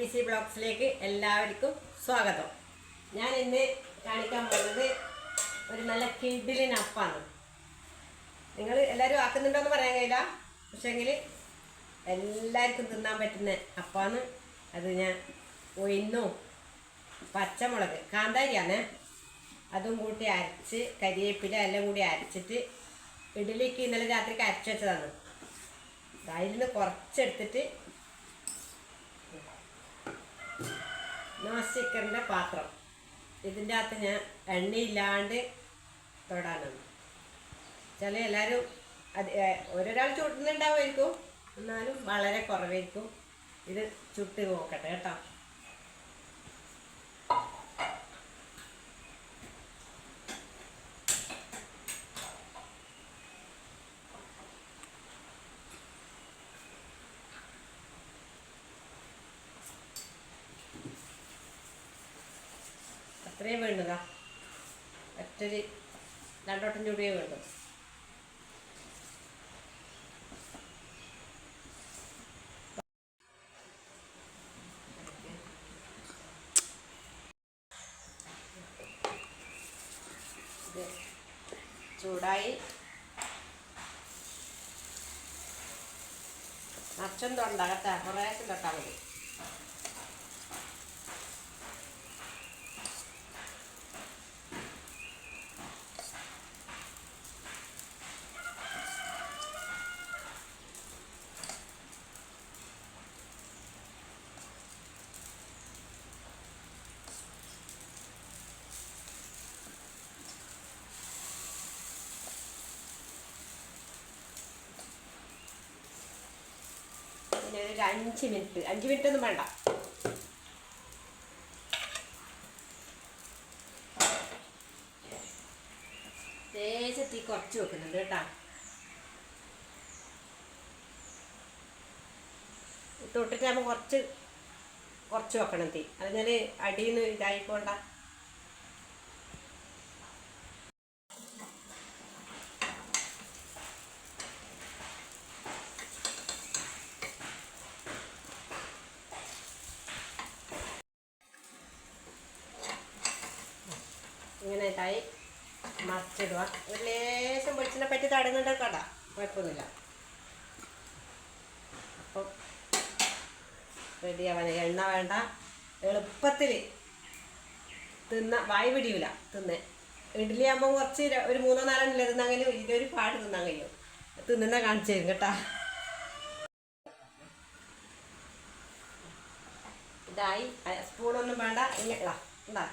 P C ബ്ലോഗ്സിലേക്ക് എല്ലാവർക്കും സ്വാഗതം. ഞാൻ ഇന്ന് കാണിക്കാൻ പോകുന്നത് ഒരു നല്ല കിഡിലിൻ അപ്പാണ് നിങ്ങൾ എല്ലാവരും ആക്കുന്നുണ്ടോയെന്ന് പറയാൻ കഴിയില്ല. പക്ഷേങ്കിൽ എല്ലാവർക്കും തിന്നാൻ പറ്റുന്ന അപ്പാണ് അത് ഞാൻ ഒയിന്നും പച്ചമുളക് കാന്താരിയാണ്. അതും കൂട്ടി അരച്ച് കരിയേപ്പില എല്ലാം കൂടി അരച്ചിട്ട് ഇഡലിക്ക് ഇന്നലെ രാത്രിക്ക് അരച്ച് വെച്ചതാണ്. അതിൽ നിന്ന് കുറച്ചെടുത്തിട്ട് നോൺ സ്റ്റിക്കറിന്റെ പാത്രം. ഇതിന്റെ അകത്ത് ഞാൻ എണ്ണയില്ലാണ്ട് തൊടാനാണ്. ചില എല്ലാവരും അത് ഒരൊരാൾ ചുട്ടുന്നുണ്ടാവുമായിരിക്കും. എന്നാലും വളരെ കുറവായിരിക്കും. ഇത് ചുട്ട് നോക്കട്ടെ കേട്ടോ. അത്രയും വേണ്ടതാ. ഒറ്റൊരു രണ്ടോട്ടം ചൂടിയേ വേണ്ടു. ചൂടായി. ചൂടായി അച്ഛൻ കുറേ കുറേശ്ശം തൊട്ടാൽ മതി. ഒരു അഞ്ച് മിനിറ്റ്. അഞ്ച് മിനിറ്റ് ഒന്നും വേണ്ട. ലേശം തീ കുറച്ച് വെക്കുന്നുണ്ട് കേട്ടോ. തൊട്ടിട്ടാകുമ്പോൾ കുറച്ച് കുറച്ച് വെക്കണം തീ. അതിനാൽ അടിയിൽ നിന്ന് ഇതായിപ്പോണ്ട ഇങ്ങനെ ഇതായി മറിച്ചിടുക. ഒരു ലേശം വെളിച്ചിനെ പറ്റി തടയുന്നുണ്ട് കേട്ടോ കുഴപ്പമൊന്നുമില്ല. അപ്പം റെഡി ആവാൻ എണ്ണ വേണ്ട. എളുപ്പത്തിൽ തിന്ന വായി പിടിയൂല തിന്ന്. ഇഡ്ഡലി ആകുമ്പോൾ കുറച്ച് ഒരു മൂന്നോ നാലോ ഇല്ല? കഴിയും. ഇതൊരു പാട് തിന്നാൻ കഴിയും. തിന്നുന്ന കാണിച്ചു തരും കേട്ടാ. ഇതായി. സ്പൂണൊന്നും വേണ്ട. ഇങ്ങനെ ഇതാ.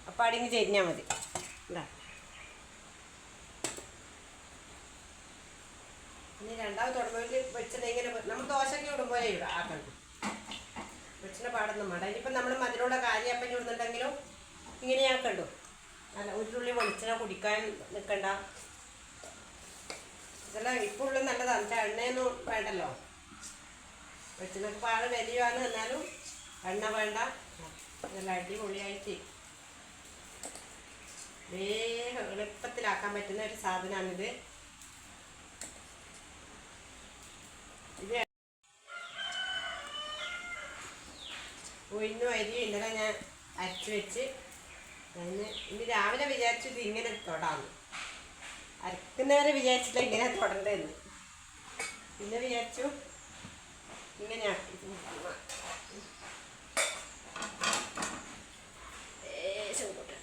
എന്താ അപ്പം അടിങ്ങ് ചെരിഞ്ഞാൽ മതി. എന്താ ഇനി രണ്ടാമത് തുടങ്ങുമ്പോൾ വെളിച്ചെണ്ണ ഇങ്ങനെ നമ്മൾ ദോശയ്ക്ക് ഇടുമ്പോഴേ ഇവിടെ ആക്കണം വെളിച്ചെണ്ണ പാടൊന്നും വേണ്ട. ഇനിയിപ്പം നമ്മൾ മധുരമുള്ള കാര്യപ്പം ഇടുന്നുണ്ടെങ്കിലും ഇങ്ങനെ ആക്കണ്ടു അല്ല ഒരു വെളിച്ചെണ്ണ കുടിക്കാൻ നിൽക്കണ്ട. ഇതെല്ലാം ഇപ്പോൾ ഉള്ള നല്ലതാണ് പക്ഷേ എണ്ണയൊന്നും വേണ്ടല്ലോ. വെളിച്ചെണ്ണക്ക് പാട് വലിയാണ് എന്നാലും എണ്ണ വേണ്ട. ഇതെല്ലാം അടിപൊളിയായിട്ട് വേഗം എളുപ്പത്തിലാക്കാൻ പറ്റുന്ന ഒരു സാധനമാണിത് ഇത് ഉഴുന്നും അരി ഇന്നലെ ഞാൻ അരച്ച് വെച്ച് അതിന് ഇനി രാവിലെ വിചാരിച്ചു ഇത് ഇങ്ങനെ തൊടാന്ന്. അരക്കുന്നവരെ വിചാരിച്ചില്ല ഇങ്ങനെ തൊടണ്ടെന്ന്. പിന്നെ വിചാരിച്ചു ഇങ്ങനെ ആക്കി ലേശം കൂട്ടട്ടെ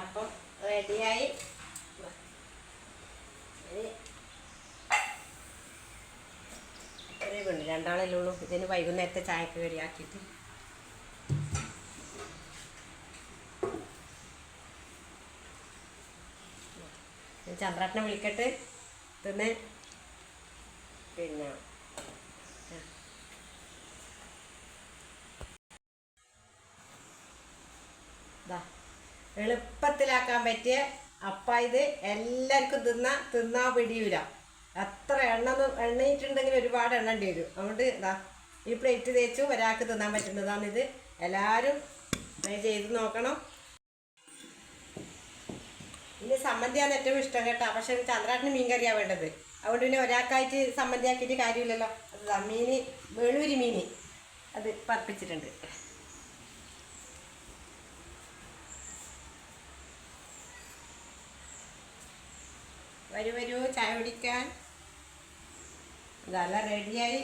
നമ്മളപ്പം റെഡിയായി. ഒരു പെണ്ണ് രണ്ടാളല്ലേ ഉള്ളൂ. ഇതിന് വൈകുന്നേരത്തെ ചായക്ക് കടിയാക്കിയിട്ട് ഞാൻ ചന്ദ്രാട്ടനെ വിളിക്കട്ടെ. തിന്ന്. പിന്നെ എളുപ്പത്തിലാക്കാൻ പറ്റിയ അപ്പ ഇത് എല്ലാവർക്കും തിന്ന തിന്നാ പിടിയൂല. അത്ര എണ്ണ എണ്ണയിട്ടുണ്ടെങ്കിൽ ഒരുപാട് എണ്ണേണ്ടി വരും. അതുകൊണ്ട് ഇതാ ഈ പ്ലേറ്റ് തേച്ചു ഒരാൾക്ക് തിന്നാൻ പറ്റുന്നതാണ് ഇത് എല്ലാവരും ചെയ്ത് നോക്കണം. ഇനി സമ്മന്തിയാണ് ഏറ്റവും ഇഷ്ടം കേട്ടോ. പക്ഷെ ചന്ദ്രാട്ടിന് മീൻ കറിയാണ് വേണ്ടത്. അതുകൊണ്ട് പിന്നെ ഒരാൾക്കായിട്ട് സമ്മന്തിയാക്കിയിട്ട് കാര്യമില്ലല്ലോ. അതാ മീൻ വെളൂരി മീൻ അത് പറിപ്പിച്ചിട്ടുണ്ട്. വരൂ വരൂ ചായ കുടിക്കാൻ. ഇതെല്ലാം റെഡിയായി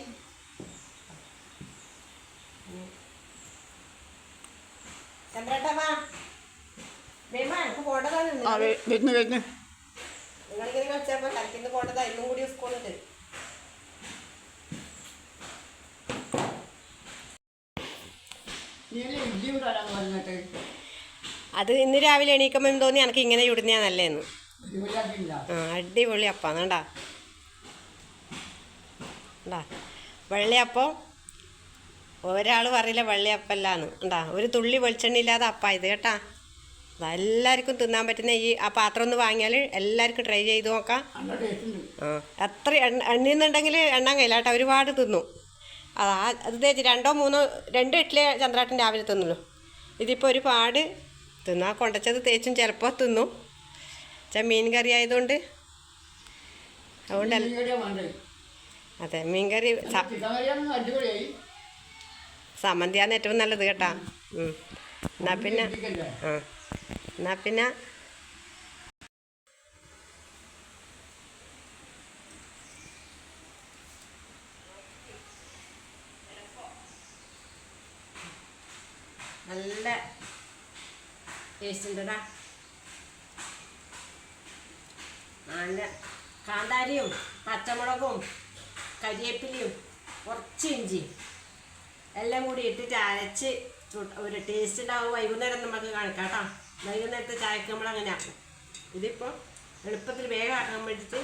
നിങ്ങളിങ്ങനെ കളിക്കുന്ന പോണ്ടതാ ഇന്നും കൂടി സ്കൂളുണ്ട് അത് ഇന്ന് രാവിലെ എണീക്കുമ്പോൾ തോന്നി എനിക്ക് ഇങ്ങനെ ചുടുന്നതാ നല്ലതെന്ന്. അടിപൊളി അപ്പാന്ന് കണ്ടാ? ഉണ്ടാ വെള്ളയപ്പം ഒരാൾ പറയില്ല വെള്ളയപ്പല്ലാന്ന്. ഉണ്ടാ ഒരു തുള്ളി വെളിച്ചെണ്ണ ഇല്ലാതെ അപ്പ ഇത് കേട്ടാ. എല്ലാവർക്കും തിന്നാൻ പറ്റുന്ന ഈ ആ പാത്രം ഒന്ന് വാങ്ങിയാൽ എല്ലാവർക്കും ട്രൈ ചെയ്ത് നോക്കാം. ആ എത്ര എണ്ണ എണ്ണീന്നുണ്ടെങ്കിൽ എണ്ണാൻ കയ്യില്ല കേട്ടോ ഒരുപാട് തിന്നു. അതാ അത് തേച്ച് രണ്ടോ മൂന്നോ രണ്ട് ഇഡ്ഡലി ചന്ദ്രാട്ടൻ രാവിലെ തിന്നുള്ളൂ ഇതിപ്പോൾ ഒരുപാട് തിന്നാ കൊണ്ടച്ചത് തേച്ചും ചിലപ്പോൾ തിന്നു. ചാ മീൻ കറി ആയതുകൊണ്ട് അതുകൊണ്ട് അതെ മീൻ കറി സമന്തിയാണ് ഏറ്റവും നല്ലത് കേട്ടാ. എന്നാ പിന്നെ ആ. എന്നാ പിന്നെ നല്ല ടേസ്റ്റ് ഉണ്ടടാ. നല്ല കാന്താരിയും പച്ചമുളകും കരിയേപ്പിലയും കുറച്ച് ഇഞ്ചിയും എല്ലാം കൂടി ഇട്ടിട്ട് അരച്ച് ഒരു ടേസ്റ്റ് ഉണ്ടാവും. വൈകുന്നേരം നമുക്ക് കാണിക്കാം കേട്ടോ. വൈകുന്നേരത്തെ ചായക്ക് നമ്മൾ അങ്ങനെ ആക്കും. ഇതിപ്പോൾ എളുപ്പത്തിൽ വേഗം ആക്കാൻ വേണ്ടിയിട്ട്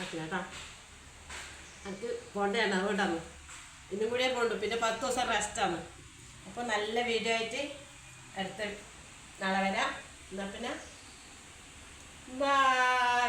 ആക്കില്ല കേട്ടോ. അത് കൊണ്ടുവരണം അതുകൊണ്ടാണ് ഇന്നും കൂടിയേ കൊണ്ടു പിന്നെ പത്ത് ദിവസം റെസ്റ്റാണ് അപ്പോൾ നല്ല വീഡിയോ ആയിട്ട് അടുത്ത നാളെ വരാം. എന്നാൽ പിന്നെ ബൈ